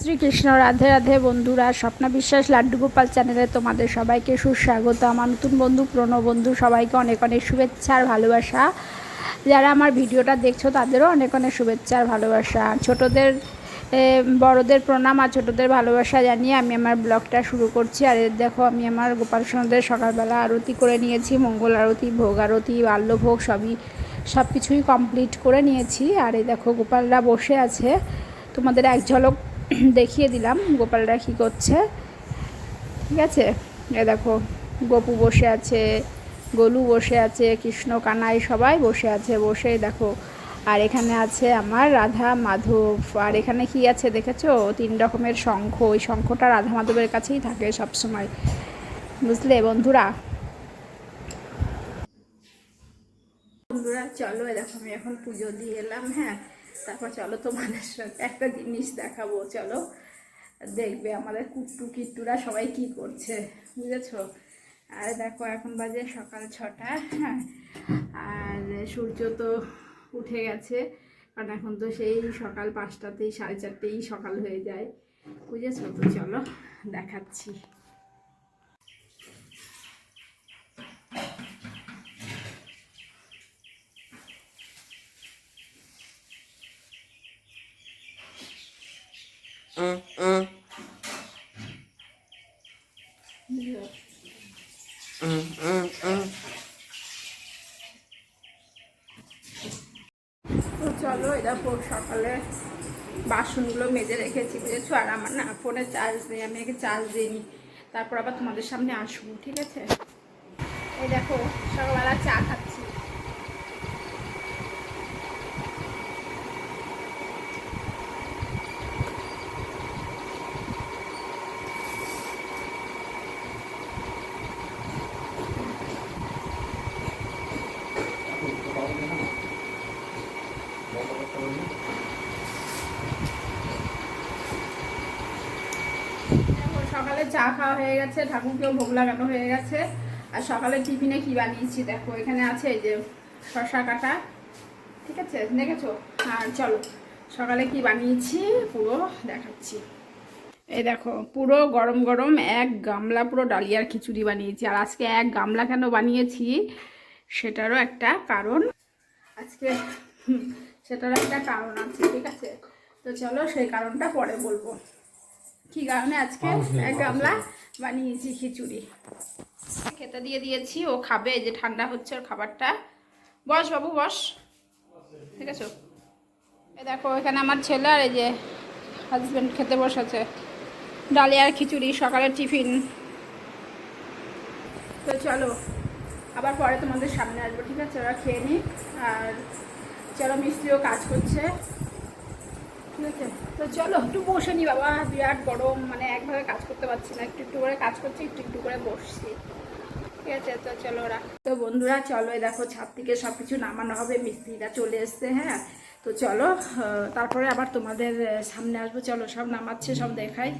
শ্রীকৃষ্ণ, রাধে রাধে বন্ধুরা স্বপ্না বিশ্বাস লাড্ডু গোপাল চ্যানেলে তোমাদের সবাইকে সুস্বাগত আমার নতুন বন্ধু পুরনো বন্ধু, সবাইকে অনেক অনেক শুভেচ্ছা আর ভালোবাসা। যারা আমার ভিডিওটা দেখছ, তাদেরও অনেক অনেক শুভেচ্ছা আর ভালোবাসা। ছোটোদের বড়দের প্রণাম আর ছোটোদের ভালোবাসা জানিয়ে আমি আমার ব্লগটা শুরু করছি। আর দেখো, আমি আমার গোপাল সোনাদের সকালবেলা আরতি করে নিয়েছি, মঙ্গল আরতি, ভোগ আরতি বাল্যভোগ সবই সব কিছুই কমপ্লিট করে নিয়েছি। আর এই দেখো, গোপালরা বসে আছে। তোমাদের এক ঝলক দেখিয়ে দিলাম গোপালরা কী করছে। ঠিক আছে? এ দেখো, গপু বসে আছে, গোলু বসে আছে, কৃষ্ণ কানাই সবাই বসে আছে, বসে দেখো। আর এখানে আছে আমার রাধা মাধব। আর এখানে কি আছে দেখেছ? তিন রকমের শঙ্খ। ওই শঙ্খটা রাধা মাধবের কাছেই থাকে সব সময় বুঝলে বন্ধুরা? বন্ধুরা, চলো দেখো, আমি এখন পুজো দিয়ে এলাম হ্যাঁ? তারপর চলো তোমাদের সাথে একটা জিনিস দেখাবো, চলো। দেখবে আমাদের কুট্টু কিট্টুরা সবাই কি করছে, বুঝেছ? আর দেখো, এখন বাজে সকাল ছটা হ্যাঁ। আর সূর্য তো উঠে গেছে, কারণ এখন তো সেই সকাল পাঁচটাতেই, সাড়ে চারটেই সকাল হয়ে যায়, বুঝেছ? তো চলো, দেখাচ্ছি। তো চলো, এটা সকালে বাসনগুলো মেজে রেখেছি, বুঝেছ? আর আমার না ফোনে চার্জ নেই, আমি একে চার্জ দিইনি তারপর আবার তোমাদের সামনে আসব, ঠিক আছে? এই দেখো, সকালবেলা চা খাচ্ছি দেখো, সকালে চা খাওয়া হয়ে গেছে, ঠাকুরকেও ভোগ লাগানো হয়ে গেছে। আর সকালে টিফিনে কি বানিয়েছি দেখো, এখানে আছে এই যে শশা কাটা, ঠিক আছে? দেখেছ? আর চলো, সকালে কি বানিয়েছি? পুরো দেখাচ্ছি। এই দেখো, পুরো গরম গরম এক গামলা পুরো ডালিয়ার খিচুড়ি বানিয়েছি। আর আজকে এক গামলা কেন বানিয়েছি, সেটারও একটা কারণ। আজকে হুম, সেটারও একটা কারণ আছে ঠিক আছে? তো চলো সেই কারণটা পরে বলব। কি কারণে আজকে এক গামলা বানিয়েছি খিচুড়ি। খেতে দিয়ে দিয়েছি ও খাবে যে ঠান্ডা হচ্ছে ওর খাবারটা। বস বাবু বস। ঠিক আছে? এ দেখো এখানে আমার ছেলে আর এই যে হাজব্যান্ড খেতে বসেছে। ডালিয়ার খিচুড়ি সকালের টিফিন। তো চলো আবার পরে তোমাদের সামনে আসব ঠিক আছে? ওরা খেয়ে নিই আর চলো মিস্ত্রিও কাজ করছে। ঠিক আছে? তো চলো, একটু বসে নি বাবা, বিরাট গরম মানে একভাবে কাজ করতে পারছি না। একটু একটু করে কাজ করছি, একটু একটু করে বসছি। ঠিক আছে, তো চলো ওরা তো বন্ধুরা, চলো দেখো, ছাদ থেকে সব কিছু নামানো হবে, মিস্ত্রিরা চলে এসছে হ্যাঁ? তো চলো তারপরে আবার তোমাদের সামনে আসব। চলো, সব নামাচ্ছে, সব দেখাই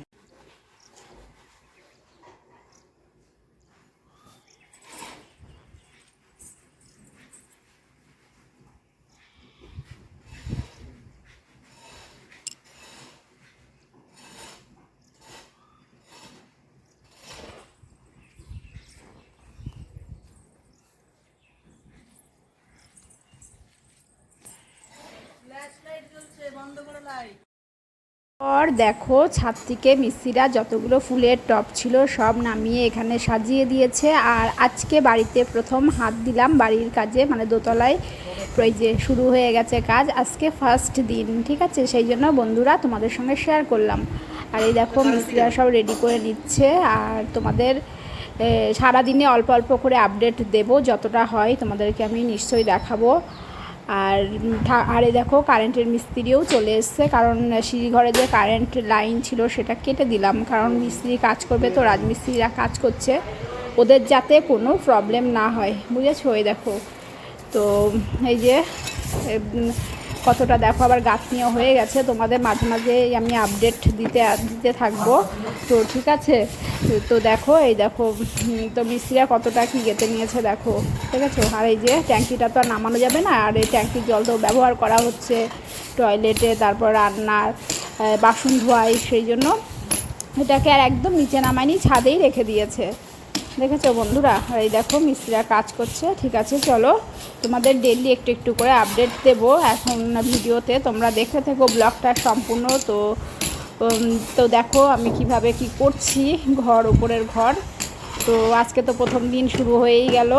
পর দেখো ছাদ থেকে মিস্ত্রিরা যতগুলো ফুলের টপ ছিল সব নামিয়ে এখানে সাজিয়ে দিয়েছে। আর আজকে বাড়িতে প্রথম হাত দিলাম বাড়ির কাজে মানে দোতলায়। ওই যে শুরু হয়ে গেছে কাজ, আজকে ফার্স্ট দিন, ঠিক আছে? সেই জন্য বন্ধুরা তোমাদের সঙ্গে শেয়ার করলাম। আর এই দেখো, মিস্ত্রিরা সব রেডি করে নিচ্ছে। আর তোমাদের সারাদিনে অল্প অল্প করে আপডেট দেব, যতটা হয় তোমাদেরকে আমি নিশ্চয়ই দেখাবো। আর আরে দেখো কারেন্টের মিস্ত্রিও চলে এসছে, কারণ সিঁড়িঘরে যে কারেন্ট লাইন ছিল সেটা কেটে দিলাম, কারণ মিস্ত্রি কাজ করবে তো, রাজমিস্ত্রিরা কাজ করছে, ওদের যাতে কোনো প্রবলেম না হয়, বুঝেছ? ওই দেখো, তো এই যে কতটা দেখো? আবার গাছ গাঁথনিও হয়ে গেছে। তোমাদের মাঝে মাঝে আমি আপডেট দিতে দিতে থাকব। তো ঠিক আছে? তো দেখো, এই দেখো তো মিস্ত্রিরা কতটা কি গেতে নিয়েছে দেখো। ঠিক আছে? আর এই যে ট্যাঙ্কিটা তো আর নামানো যাবে না। আর এই ট্যাঙ্কির জল তো ব্যবহার করা হচ্ছে। টয়লেটে, তারপর রান্নার বাসন ধোয়াই, সেই জন্য এটাকে আর একদম নিচে নামায়নি, ছাদেই রেখে দিয়েছে। দেখেছ বন্ধুরা? এই দেখো, মিস্ত্রিরা কাজ করছে। ঠিক আছে, চলো। তোমাদের ডেলি একটু একটু করে আপডেট দেবো। এখন ভিডিওতে তোমরা দেখে থেকো, ব্লগটা সম্পূর্ণ। তো তো দেখো আমি কীভাবে কি করছি, ঘর, উপরের ঘর। তো আজকে তো প্রথম দিন শুরু হয়েই গেল।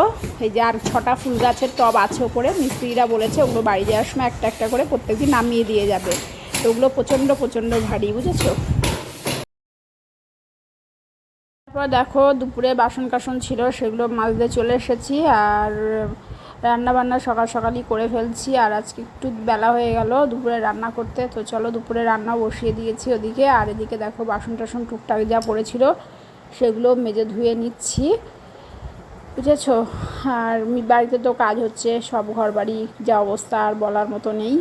এই যে আর ছটা ফুল গাছের টব আছে ওপরে, মিস্ত্রিরা বলেছে ওগুলো বাড়ি যাওয়ার সময় একটা একটা করে প্রত্যেকদিন নামিয়ে দিয়ে যাবে। তো ওগুলো প্রচণ্ড প্রচণ্ড ভারী, বুঝেছ? তারপর দেখো দুপুরে বাসন কাসন ছিল, সেগুলো মাজতে চলে এসেছি আর রান্না বান্না সকাল সকালই করে ফেলছি আর আজকে একটু বেলা হয়ে গেল দুপুরে রান্না করতে। তো চলো দুপুরে রান্না বসিয়ে দিয়েছি ওদিকে। আর এদিকে দেখো বাসন টাসন টুকটাক যা পড়েছিল সেগুলো মেজে ধুয়ে নিচ্ছি। বুঝেছ? আর বাড়িতে তো কাজ হচ্ছে, সব ঘর বাড়ি যা অবস্থা আর বলার মতো নেই।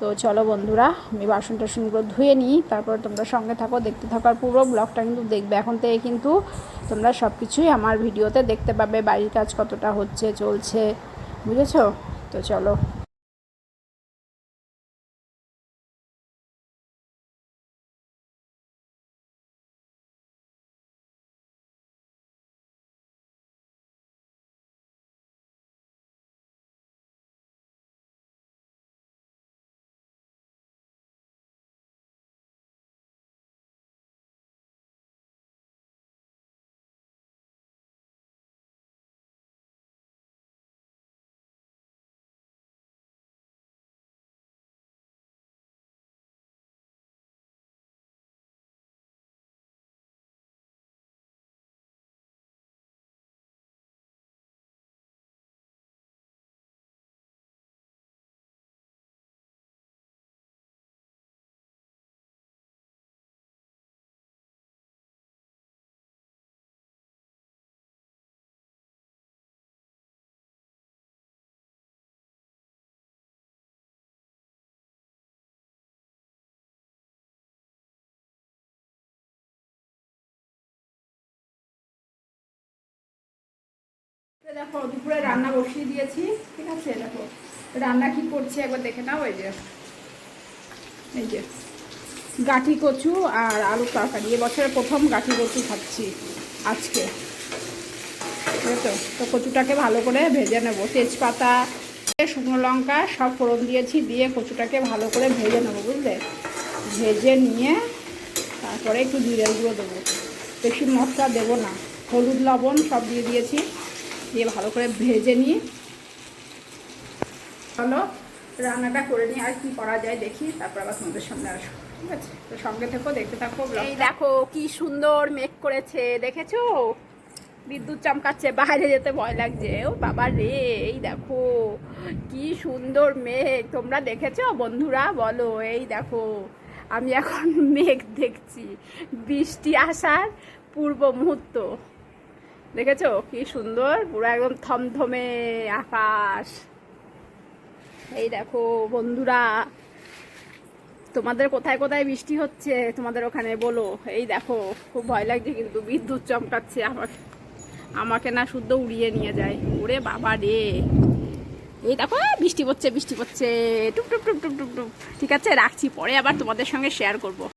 তো চলো বন্ধুরা, আমি বাসন টাসনগুলো ধুয়ে নিই, তারপর তোমরা সঙ্গে থাকো, দেখতে থাকার পুরো ব্লগটা কিন্তু দেখবে। এখন থেকে কিন্তু তোমরা সব কিছুই আমার ভিডিওতে দেখতে পাবে, বাড়ির কাজ কতটা হচ্ছে, চলছে, বুঝেছ? তো চলো। দেখো দুপুরে রান্না বসিয়ে দিয়েছি, ঠিক আছে? দেখো, রান্না কি করছি একবার দেখে নাও, এই যে। এই যে, গাঠি কচু আর আলু তরকারি। এবছরের প্রথম গাঠি কচু খাচ্ছি আজকে। আছে তো কচুটাকে ভালো করে ভেজে নেব। তেজপাতা, শুকনো লঙ্কা সব ফোড়ন দিয়েছি, দিয়ে কচুটাকে ভালো করে ভেজে নেব, বুঝলে? ভেজে নিয়ে তারপরে একটু জিরের গুঁড়ো দেবো। বেশি মশলা দেবো না। হলুদ, লবণ সব দিয়ে দিয়েছি। দিয়ে ভালো করে ভেজে নিয়ে চলো রান্নাটা করে নিয়ে আর কি করা যায় দেখি তারপর আবার তোমাদের সামনে আসব ঠিক আছে? তো সঙ্গে থেকো দেখতে থাকো এই দেখো কি সুন্দর মেঘ করেছে দেখেছ? বিদ্যুৎ চমকাচ্ছে বাইরে যেতে ভয় লাগছে ও বাবা রে এই দেখো কি সুন্দর মেঘ তোমরা দেখেছ? বন্ধুরা বলো এই দেখো আমি এখন মেঘ দেখছি বৃষ্টি আসার পূর্ব মুহূর্ত। দেখেছ? কি সুন্দর, পুরো একদম থমথমে আকাশ। এই দেখো বন্ধুরা, তোমাদের কোথায় কোথায় বৃষ্টি হচ্ছে তোমাদের ওখানে বলো। এই দেখো, খুব ভয় লাগছে কিন্তু বিদ্যুৎ চমকাচ্ছে আমাকে আমাকে না শুদ্ধ উড়িয়ে নিয়ে যায়। ওরে বাবা রে। এই দেখো, বৃষ্টি পড়ছে বৃষ্টি পড়ছে। টুপ টুপ টুপ টুপ টুপ টুপ। ঠিক আছে, রাখছি, পরে আবার তোমাদের সঙ্গে শেয়ার করব।